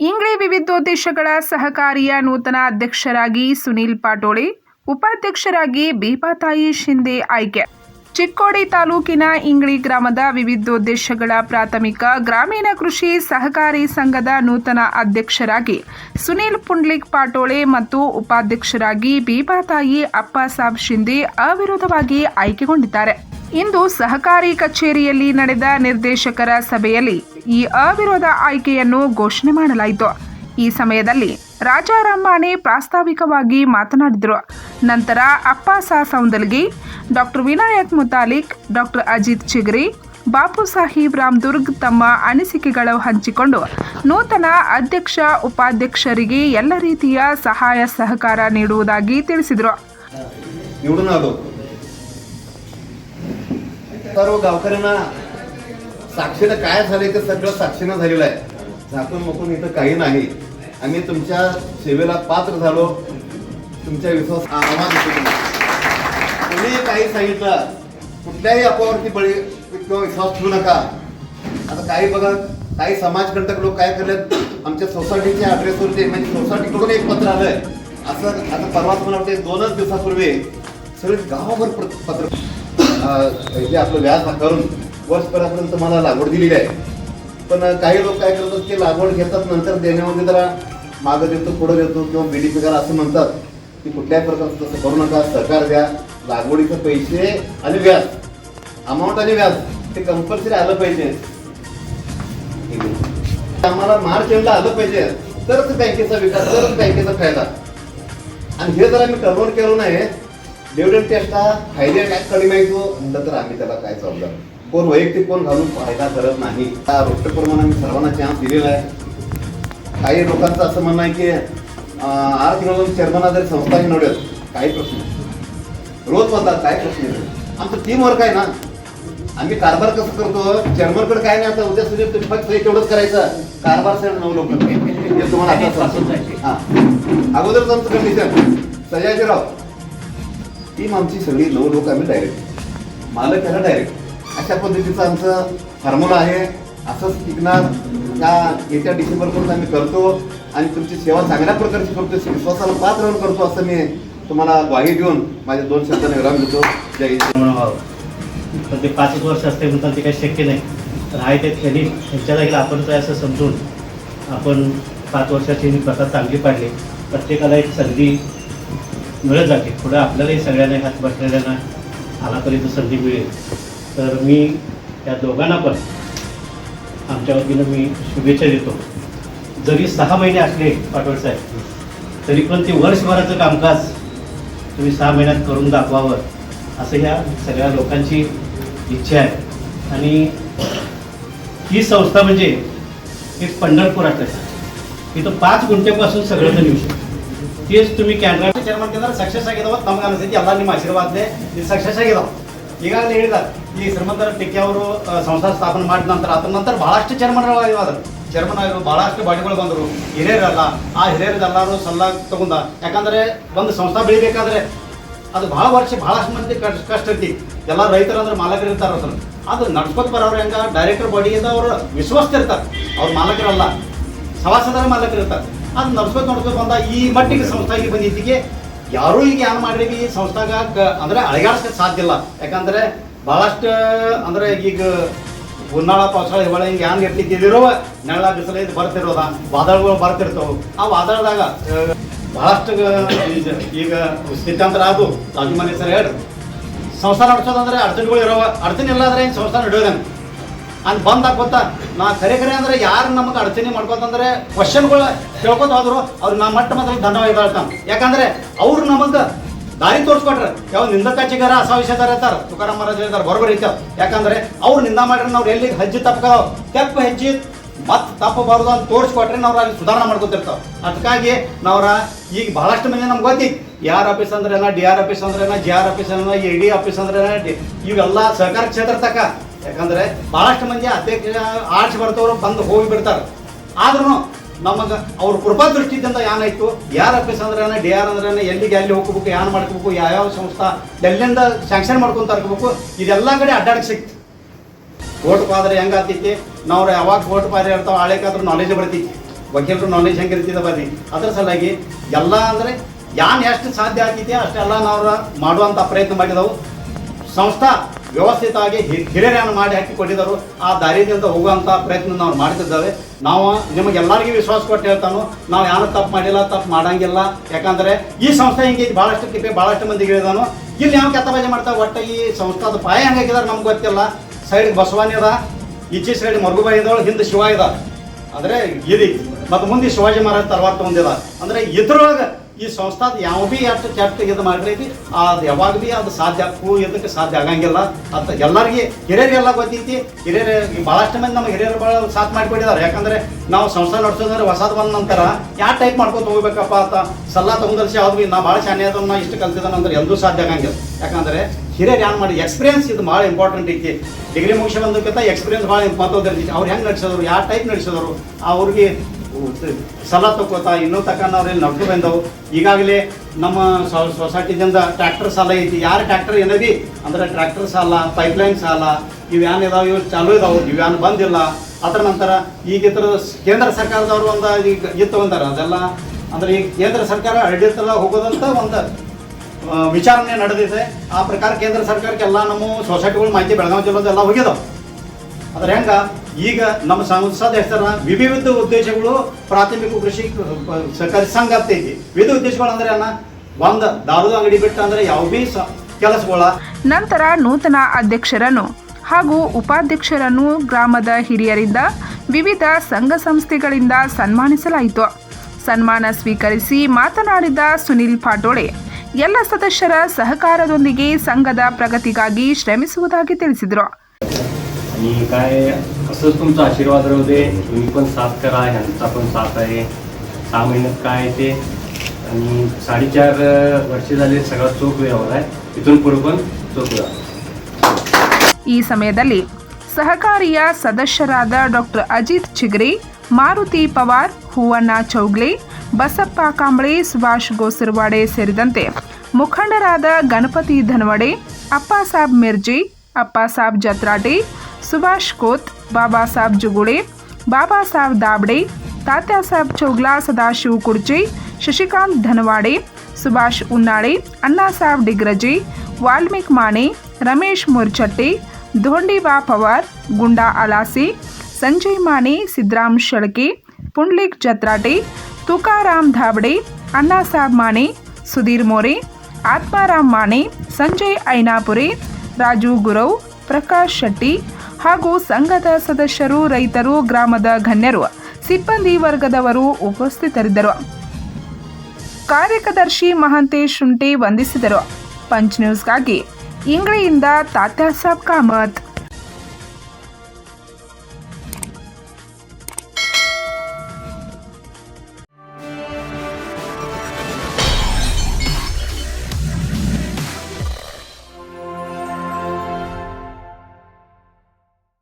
ಇಂಗ್ಲಿ ವಿವಿಧೋದ್ದೇಶಗಳ ಸಹಕಾರಿಯ ನೂತನ ಅಧ್ಯಕ್ಷರಾಗಿ ಸುನೀಲ್ ಪಾಟೋಳಿ ಉಪಾಧ್ಯಕ್ಷರಾಗಿ ಬೀಪಾತಾಯಿ ಶಿಂದೆ ಆಯ್ಕೆ. ಚಿಕ್ಕೋಡಿ ತಾಲೂಕಿನ ಇಂಗ್ಳಿ ಗ್ರಾಮದ ವಿವಿಧೋದ್ದೇಶಗಳ ಪ್ರಾಥಮಿಕ ಗ್ರಾಮೀಣ ಕೃಷಿ ಸಹಕಾರಿ ಸಂಘದ ನೂತನ ಅಧ್ಯಕ್ಷರಾಗಿ ಸುನೀಲ್ ಪುಂಡ್ಲಿಕ್ ಪಾಟೋಳೆ ಮತ್ತು ಉಪಾಧ್ಯಕ್ಷರಾಗಿ ಬೀಬಾತಾಯಿ ಅಪ್ಪಾಸಾಬ್ ಶಿಂದೆ ಅವಿರೋಧವಾಗಿ ಆಯ್ಕೆಗೊಂಡಿದ್ದಾರೆ. ಇಂದು ಸಹಕಾರಿ ಕಚೇರಿಯಲ್ಲಿ ನಡೆದ ನಿರ್ದೇಶಕರ ಸಭೆಯಲ್ಲಿ ಈ ಅವಿರೋಧ ಆಯ್ಕೆಯನ್ನು ಘೋಷಣೆ ಮಾಡಲಾಯಿತು. ಈ ಸಮಯದಲ್ಲಿ ಮಾನೆ ಪ್ರಾಸ್ತಾವಿಕವಾಗಿ ಮಾತನಾಡಿದರು. ನಂತರ ಅಪ್ಪಾಸಾ ಸೌಂದಲ್ಗಿ ಡಾಕ್ಟರ್ ವಿನಾಯಕ್ ಮುತಾಲಿಕ್ ಡಾಕ್ಟರ್ ಅಜಿತ್ ಚಿಗ್ರಿ ಬಾಪು ಸಾಹೀಬ್ ರಾಮ್ದುರ್ಗ್ ತಮ್ಮ ಅನಿಸಿಕೆಗಳು ಹಂಚಿಕೊಂಡು ನೂತನ ಅಧ್ಯಕ್ಷ ಉಪಾಧ್ಯಕ್ಷರಿಗೆ ಎಲ್ಲ ರೀತಿಯ ಸಹಾಯ ಸಹಕಾರ ನೀಡುವುದಾಗಿ ತಿಳಿಸಿದರು निवडून आलो सर्व गावकऱ्यांना साक्षीनं काय झालंय ते सगळं साक्षीनं झालेलं आहे झाकून मकून इथं काही नाही आम्ही तुमच्या सेवेला पात्र झालो तुमच्या विश्वास आव्हान तुम्ही. काही सांगितलं कुठल्याही अफवावरती बळी किंवा विश्वास ठेवू नका. आता काही बघा काही समाजकंटक लोक काय करतात आमच्या सोसायटीच्या ॲड्रेसवरती म्हणजे सोसायटीकडून एक पत्र आलंय. असं आता परवाच मला वाटतं दोनच दिवसापूर्वी सगळे गावभर पत्र जे हे आपलं व्याज करून वर्षभरापर्यंत मला लागवड दिलेली आहे. पण काही लोक काय करतात की लागवड घेतात नंतर देण्यामध्ये जरा मागं देतो पुढं देतो किंवा बीडी पगार असं म्हणतात. की कुठल्याही प्रकारचं तसं करू नका सहकार द्या लागवडीचे पैसे आणि व्याज. अमाऊंट आणि व्याज ते कंपल्सरी आलं पाहिजे. आम्हाला मार्च एंडला आलं पाहिजे. तरच बँकेचा विकास तरच बँकेचा फायदा. आणि हे जर आम्ही कन्वर्ट केलं नाही डिव्हिडंड टेस्ट हा फायदे काय कमी माहितो हो, म्हणलं तर आम्ही त्याला काय चाललं कोण वैयक्तिक कोण घालून फायदा करत नाही. त्या रोष्टप्रमाणे आम्ही सर्वांना चान्स दिलेला आहे. काही लोकांचं असं म्हणणं आहे की मिळून चेअरमना जरी संस्था निवडेल काही प्रश्न. रोज म्हणतात काय प्रश्न आमचं टीम वर्क आहे ना. आम्ही कारभार कसं करतो? चेअरमनकडे काय नाही आता उद्या सुद्धा तुम्ही फक्त तेवढंच करायचं. कारभार सर नऊ लोक हे तुम्हाला आता. हा. अगोदरच आमचं कंडिशन सयाजीराव. टीम आमची सगळी नऊ लोक आम्ही डायरेक्ट मालक याला डायरेक्ट अशा पद्धतीचं आमचं फॉर्म्युला आहे. असंच टिकणार. का येत्या डिसेंबरपर्यंत आम्ही करतो. आणि तुमची सेवा चांगल्या प्रकारची करतो स्वतःला पात्र राहून करतो असं मी तुम्हाला ग्वाही देऊन माझ्या दोन शब्दांनी विराम देतो. जय हिंद. म्हणून व्हावं पण ते पाचच वर्ष असते म्हणतात ते काही शक्य नाही. तर आहे ते त्यांनी त्यांच्या जागेला आपण काय असं समजून आपण पाच वर्षाची ही प्रथा चांगली पाडली. प्रत्येकाला एक संधी मिळत जाते. पुढं आपल्यालाही सगळ्यांना हात बसलेल्यांना आलापर्यंत संधी मिळेल. तर मी त्या दोघांना पण आमच्या वतीनं मी शुभेच्छा देतो. जरी सहा महिने असले पाटोळ साहेब तरी पण ते वर्षभराचं कामकाज तुम्ही सहा महिन्यात करून दाखवावं असं ह्या सगळ्या लोकांची इच्छा आहे आणि ही संस्था म्हणजे एक पंढरपूर असल्याचं इथं पाच गुंठ्यापासून सगळं जण येऊ शकतं तेच तुम्ही ಕ್ಯಾನ್ರಾ ಚೇರ್ಮನ್ ಕೇಂದ್ರ ಸಕ್ಸಸ್ ಆಗಿದಾವ ತಮ್ಗೆ ಅನಿಸ್ತೈತಿ ಎಲ್ಲ ನಿಮ್ಮ ಆಶೀರ್ವಾದನೆ ಇದು ಸಕ್ಸಸ್ ಆಗಿದಾವ ಈಗಾಗಲೇ ಹೇಳಿದ, ಈ ಶ್ರೀಮಂತರ ಟಿಕ್ಕಿ ಅವರು ಸಂಸ್ಥಾ ಸ್ಥಾಪನೆ ಮಾಡಿದ ನಂತರ, ಅದ್ರ ನಂತರ ಬಹಳಷ್ಟು ಚೇರ್ಮನ್ ಆಗಿದ್ದಾರೆ ಚೇರ್ಮನ್ ಆಗಿರೋ ಬಹಳಷ್ಟು ಬಾಡಿಗಳು ಬಂದರು. ಹಿರಿಯರಲ್ಲ, ಆ ಹಿರಿಯರದೆಲ್ಲರೂ ಸಲ್ಲ ತಗೊಂಡ. ಯಾಕಂದ್ರೆ ಒಂದು ಸಂಸ್ಥಾ ಬೆಳಿಬೇಕಾದ್ರೆ ಅದು ಭಾಳ ವರ್ಷ ಭಾಳಷ್ಟು ಮಂದಿ ಕಷ್ಟ ಕಷ್ಟ ಐತಿ. ಎಲ್ಲ ರೈತರು ಅಂದ್ರೆ ಮಾಲಕರು ಇರ್ತಾರೆ ಅದನ್ನು ಅದು ನಡ್ಸ್ಕೊತ ಬರೋರು ಹೆಂಗ? ಡೈರೆಕ್ಟರ್ ಬಾಡಿಯಿಂದ ಅವರು ವಿಶ್ವಸ್ತಿರ್ತಾರೆ ಇರ್ತಾರೆ. ಅವ್ರು ಮಾಲಕರಲ್ಲ ಸವಾಸದರ ಮಾಲಕರು ಇರ್ತಾರೆ. ಅದು ನಡ್ಸ್ಕೊತ ನೋಡ್ಕೊಂಡು ಬಂದ ಈ ಮಟ್ಟಿಗೆ ಸಂಸ್ಥೆಗೆ ಬಂದಿದ್ದಕ್ಕೆ ಯಾರೂ ಈಗ ಏನು ಮಾಡ್ರಿ ಈ ಸಂಸ್ಥಾಗ ಅಂದ್ರೆ ಅಳಗಾಡ್ಸಕ್ಕೆ ಸಾಧ್ಯ ಇಲ್ಲ. ಯಾಕಂದ್ರೆ ಬಹಳಷ್ಟು, ಅಂದ್ರೆ ಈಗ ಉನ್ನಾಳ ಪಾವಸಾಳ ಇವಳ ಹಿಂಗೆ ಹ್ಯಾಂಗ ಇರ್ತಿದ್ದಿರೋ ನೆಳ ಬಿಸಿಲು ಇದು ಬರ್ತಿರೋದ, ವಾದಳಗಳು ಬರ್ತಿರ್ತಾವ. ಆ ವಾದಳದಾಗ ಬಹಳಷ್ಟು ಈಗ- ಸ್ಥಿತ್ಯಂತರ ಅದು ರಾಜಮನೆ ಸರ್ ಹೇಳ್ರಿ. ಸಂಸ್ಥಾನ ನಡೆಸೋದಂದ್ರೆ ಅಡಚಣೆಗಳು ಇರೋವ. ಅಡಚಣೆ ಇಲ್ಲ ಅಂದ್ರೆ ಏನು ಸಂಸ್ಥಾನ ನಡೆಯೋದಂಗೆ ಅಂತ ಬಂದಾಗ ಗೊತ್ತಾ? ನಾ ಕರೆ ಕರೆ ಅಂದ್ರೆ ಯಾರು ನಮಗೆ ಅಡಚಣೆ ಮಾಡ್ಕೊತಂದ್ರೆ ಕ್ವಶನ್ಗಳು ಕೇಳ್ಕೊತ ಹೋದ್ರು, ಅವ್ರು ನಮ್ಮ ಮಟ್ಟ ಮಾತ್ರ ಧನ್ಯವಾದ ಹೇಳ್ತಾನೆ ಯಾಕಂದ್ರೆ ಅವ್ರು ನಮಗೆ ದಾರಿ ತೋರಿಸ್ಕೊಟ್ರೆ. ಯಾವ ನಿಂದಕಾಚಿಗಾರ ಅಸಾವಿಷದಾರ ಇರ್ತಾರೆ. ತುಕಾರಾಮ್ ಮಹಾರಾಜ್ ಇರ್ತಾರೆ ಬರೋಬ್ಬರಿ ಇರ್ತಾವ. ಯಾಕಂದ್ರೆ ಅವ್ರು ನಿಂದ ಮಾಡ್ರೆ ನಾವು ಎಲ್ಲಿ ಹಜ್ಜಿ ತಪ್ಪಕ ತೆಪ್ಪು ಹೆಜ್ಜಿ ಮತ್ತೆ ತಪ್ಪಬಾರ್ದು ಅಂತ ತೋರಿಸ್ಕೊಟ್ರೆ ನಾವು ಅಲ್ಲಿ ಸುಧಾರಣೆ ಮಾಡ್ಕೊತಿರ್ತಾವ. ಅದಕ್ಕಾಗಿ ನಾವ್ರ ಈಗ ಬಹಳಷ್ಟು ಮಂದಿ ನಮ್ಗೆ ಗೊತ್ತಿ. ಯಾರ್ ಆಫೀಸ್ ಅಂದ್ರೆ ಡಿ ಆರ್ ಆಫೀಸ್ ಅಂದ್ರೆ ಜಿ ಆರ್ ಆಫೀಸ್ ಅಂದ್ರೆ ಎ ಡಿ ಆಫೀಸ್ ಅಂದ್ರೆ ಇವೆಲ್ಲ ಸಹಕಾರ ಕ್ಷೇತ್ರ ತಕ್ಕ ಯಾಕಂದ್ರೆ ಬಹಳಷ್ಟು ಮಂದಿ ಅಧ್ಯಕ್ಷ ಆರ್ಟ್ಸ್ ಬರ್ತವ್ರು ಬಂದು ಹೋಗಿ ಬಿಡ್ತಾರೆ. ಆದ್ರೂ ನಮಗೆ ಅವ್ರ ಕೃಪಾ ದೃಷ್ಟಿಯಿಂದ ಏನಾಯ್ತು ಯಾರ್ ಆಫೀಸ್ ಅಂದ್ರೆ ಡಿ ಆರ್ ಅಂದ್ರೆ ಎಲ್ಲಿಗೆ ಎಲ್ಲಿ ಹೋಗ್ಬೇಕು ಏನು ಮಾಡ್ಕೋಬೇಕು, ಯಾವ್ಯಾವ ಸಂಸ್ಥಾ, ಎಲ್ಲಿಂದ ಸ್ಯಾಂಕ್ಷನ್ ಮಾಡ್ಕೊಂತ ಇರ್ಬೇಕು, ಇದೆಲ್ಲ ಕಡೆ ಅಡ್ಡಾಡಕ್ ಸಿಕ್ತು. ಓಟ್ ಪಾದ್ರೆ ಹೆಂಗಾಗ್ತೈತಿ? ನಾವು ಯಾವಾಗ ಓಟ್ ಪಾದ್ರೆ ಇರ್ತಾವ ಹಳೆಕಾದ್ರೂ ನಾಲೆಜ್ ಬರ್ತೈತಿ. ವಕೀಲರು ನಾಲೆಜ್ ಹೆಂಗೆ ಇರ್ತಿದ ಬರ್ರಿ. ಅದ್ರ ಸಲುವಾಗಿ ಎಲ್ಲ ಅಂದರೆ ಯಾನ್ ಎಷ್ಟು ಸಾಧ್ಯ ಆಗ್ತೈತಿ, ಅಷ್ಟೆಲ್ಲ ನಾವು ಮಾಡುವಂಥ ಪ್ರಯತ್ನ ಮಾಡಿದವು. ಸಂಸ್ಥಾ ವ್ಯವಸ್ಥಿತವಾಗಿ ಹಿರಿಯರನ್ನು ಮಾಡಿ ಹಾಕಿ ಕೊಟ್ಟಿದ್ದರು ಆ ದಾರಿಯಿಂದ ಹೋಗುವಂಥ ಪ್ರಯತ್ನ ನಾವು ಮಾಡ್ತಿದ್ದೇವೆ ನಾವು ನಿಮಗೆಲ್ಲರಿಗೂ ವಿಶ್ವಾಸ ಕೊಟ್ಟು ಹೇಳ್ತಾನು, ನಾವು ಯಾರು ತಪ್ಪು ಮಾಡಿಲ್ಲ, ತಪ್ಪು ಮಾಡಂಗಿಲ್ಲ. ಯಾಕಂದ್ರೆ ಈ ಸಂಸ್ಥೆ ಹಿಂಗೆ ಭಾಳಷ್ಟು ಕಿಪ್ಪೆ ಭಾಳಷ್ಟು ಮಂದಿಗೆ ಹೇಳಿದಾನು. ಇಲ್ಲಿ ಯಾವ ಕೆತ್ತ ಬಾಜಿ ಮಾಡ್ತಾವೆ ಒಟ್ಟು ಈ ಸಂಸ್ಥಾದ ಪಾಯ ಹೆಂಗಾಗಿದಾರೆ ನಮ್ಗೆ ಗೊತ್ತಿಲ್ಲ. ಸೈಡ್ ಅದ ಈಚೆ ಸೈಡ್ ಮರುಗುಬಾಯಿ ಹಿಂದೆ ಶಿವ ಇದ ಅಂದ್ರೆ ಗಿರಿ ಮತ್ತು ಮುಂದೆ ಶಿವಾಜಿ ಮಹಾರಾಜ್ ತಲವಾರ್ ತಗೊಂಡಿದ ಅಂದ್ರೆ ಇದ್ರೊಳಗೆ ಈ ಸಂಸ್ಥಾದ ಯಾವ ಭೀ ಅಷ್ಟು ಕೆಟ್ಟ ಇದು ಮಾಡ್ರಿ ಅದು ಯಾವಾಗ ಭೀ ಅದು ಸಾಧ್ಯ ಹೂ ಇದಕ್ಕೆ ಸಾಧ್ಯ ಆಗಂಗಿಲ್ಲ ಅಂತ ಎಲ್ಲರಿಗೆ ಹಿರಿಯರಿಗೆಲ್ಲ ಗೊತ್ತೈತಿ. ಹಿರಿಯರು ಭಾಳಷ್ಟು ಮಂದಿ ನಮ್ಮ ಹಿರಿಯರು ಭಾಳ ಸಾಥ್ ಮಾಡಿಬಿಟ್ಟಿದ್ದಾರೆ ಯಾಕಂದ್ರೆ ನಾವು ಸಂಸ್ಥೆ ನಡೆಸೋದ್ರೆ ಹೊಸದು ಬಂದ ನಂತರ ಯಾವ ಟೈಪ್ ಮಾಡ್ಕೊತ ಹೋಗ್ಬೇಕಪ್ಪ ಅಂತ ಸಲಹಾ ತಗೊಂಡ್ರೆ ಯಾವ್ದು ಭೀ ನಾ ಭಾಳ ಶಾನೆ ಅದನ್ನ ಇಷ್ಟು ಕಲ್ತಿದ್ದಾನೆ ಅಂದ್ರೆ ಎಂದೂ ಸಾಧ್ಯ ಆಗಂಗಿಲ್ಲ. ಯಾಕಂದ್ರೆ ಹಿರಿಯರು ಏನು ಮಾಡಿ ಎಕ್ಸ್ಪೀರಿಯನ್ಸ್ ಇದು ಭಾಳ ಇಂಪಾರ್ಟೆಂಟ್ ಐತಿ. ಡಿಗ್ರಿ ಮುಗಿಸಿ ಬಂದಕ್ಕಿಂತ ಎಕ್ಸ್ಪೀರಿಯನ್ಸ್ ಭಾಳ ಮಹತ್ವದ ಅವ್ರು ಹೆಂಗೆ ನಡೆಸಿದ್ರು ಯಾವ ಟೈಪ್ ನಡೆಸಿದ್ರು ಅವ್ರಿಗೆ ಸಲ ತಗೋತಾ ಇನ್ನೂ ತಕ್ಕ ನಾವು ಇಲ್ಲಿ ನಡ್ಕೊ ಬಂದವು. ಈಗಾಗಲೇ ನಮ್ಮ ಸೊಸೈಟಿದಿಂದ ಟ್ರ್ಯಾಕ್ಟರ್ ಸಾಲ ಐತಿ. ಯಾರು ಟ್ರ್ಯಾಕ್ಟರ್ ಏನದಿ? ಅಂದ್ರೆ ಟ್ರ್ಯಾಕ್ಟರ್ ಸಾಲ, ಪೈಪ್ಲೈನ್ ಸಾಲ ಇವ್ಯಾನ್ ಇದಾವೆ ಇವು ಚಾಲು ಇದಾವೆ ಇವ್ಯಾನ್ ಬಂದಿಲ್ಲ. ಅದರ ನಂತರ ಈಗ ಇತರ ಕೇಂದ್ರ ಸರ್ಕಾರದವರು ಒಂದು ಈಗ ಇದು ತಗೊಂತಾರ ಅದೆಲ್ಲ ಅಂದ್ರೆ ಈಗ ಕೇಂದ್ರ ಸರ್ಕಾರ ಹಳ್ಳಿತಲ್ಲ ಹೋಗೋದಂತ ಒಂದು ವಿಚಾರಣೆ ನಡೆದಿದೆ. ಆ ಪ್ರಕಾರ ಕೇಂದ್ರ ಸರ್ಕಾರಕ್ಕೆ ಎಲ್ಲ ನಮ್ಮ ಸೊಸೈಟಿಗಳು ಮಾಹಿತಿ ಬೆಳಗಾವಿ ಜಿಲ್ಲೆ ಎಲ್ಲ ಹೋಗಿದಾವೆ. ಅದ್ರ ಹೆಂಗ? ಈಗ ನಮ್ಮ ಸಂಸದ ಹೆಸರ ವಿವಿಧ ಉದ್ದೇಶಗಳು ಪ್ರಾಥಮಿಕ ಕೃಷಿ ಸಹಕಾರಿ ಸಂಘ ಆಗ್ತೈತಿ ವಿವಿಧ ಉದ್ದೇಶಗಳು ಅಂದ್ರೆ ಅನ್ನ? ಒಂದು, ದಾರುದ ಅಂಗಡಿ ಬಿಟ್ಟ ಅಂದ್ರೆ ಯಾವ ಬಿ ಕೆಲಸಗಳ. ನಂತರ ನೂತನ ಅಧ್ಯಕ್ಷರನ್ನು ಹಾಗೂ ಉಪಾಧ್ಯಕ್ಷರನ್ನು ಗ್ರಾಮದ ಹಿರಿಯರಿಂದ ವಿವಿಧ ಸಂಘ ಸಂಸ್ಥೆಗಳಿಂದ ಸನ್ಮಾನಿಸಲಾಯಿತು. ಸನ್ಮಾನ ಸ್ವೀಕರಿಸಿ ಮಾತನಾಡಿದ ಸುನಿಲ್ ಪಾಟೋಳೆ, ಎಲ್ಲ ಸದಸ್ಯರ ಸಹಕಾರದೊಂದಿಗೆ ಸಂಘದ ಪ್ರಗತಿಗಾಗಿ ಶ್ರಮಿಸುವುದಾಗಿ ತಿಳಿಸಿದರು. आणि काय असंच तुमचा आशीर्वाद राहू दे तुम्ही पण साथ करा ह्यांचा पण साथ आहे सहा महिन्यात काय आहे ते आणि साडेचार अं, वर्ष झाले सगळा चोख व्यवहार आहे इथून पुढे पण चोख व्यवहार ಈ ಸಮಯದಲ್ಲಿ ಸಹಕಾರಿಯ ಸದಸ್ಯರಾದ ಡಾಕ್ಟರ್ ಅಜಿತ್ ಚಿಗ್ರಿ ಮಾರುತಿ ಪವಾರ್ ಹೂವಣ್ಣ ಚೌಗ್ಲೆ ಬಸಪ್ಪ ಕಾಂಬಳೆ ಸುಭಾಷ್ ಗೋಸರವಾಡೆ ಸೇರಿದಂತೆ ಮುಖಂಡರಾದ ಗಣಪತಿ ಧನವಡೆ ಅಪ್ಪಾಸಾಬ್ ಮಿರ್ಜಿ ಅಪ್ಪಾಸಾಬ್ ಜತ್ರಾಟೆ सुभाष कोत बाबासाहेब जुगुडे बाबासाहेब दाबडे तात्यासाहेब चौगला सदाशिव कुडचे शशिकांत धनवाडे सुभाष उन्हाळे अण्णासाहेब डिग्रजे वाल्मिक माने रमेश मोरचट्टे धोंडीबा पवार गुंडा आलासे संजय माने सिद्धराम शेळके पुंडलिक जत्राटे तुकाराम धाबडे अण्णासाहेब माने सुधीर मोरे आत्माराम माने संजय ऐनापुरे राजू गुरव प्रकाश शेट्टी ಹಾಗೂ ಸಂಘದ ಸದಸ್ಯರು, ರೈತರು, ಗ್ರಾಮದ ಗಣ್ಯರು, ಸಿಬ್ಬಂದಿ ವರ್ಗದವರು ಉಪಸ್ಥಿತರಿದ್ದರು. ಕಾರ್ಯದರ್ಶಿ ಮಹಾಂತೇಶ್ ಶುಂಠಿ ವಂದಿಸಿದರು. ಪಂಚ್ ನ್ಯೂಸ್ಗಾಗಿ ಇಂಗ್ಲೆಯಿಂದ ತಾತ್ಯಾಸಾಬ್ ಕಾಮತ್.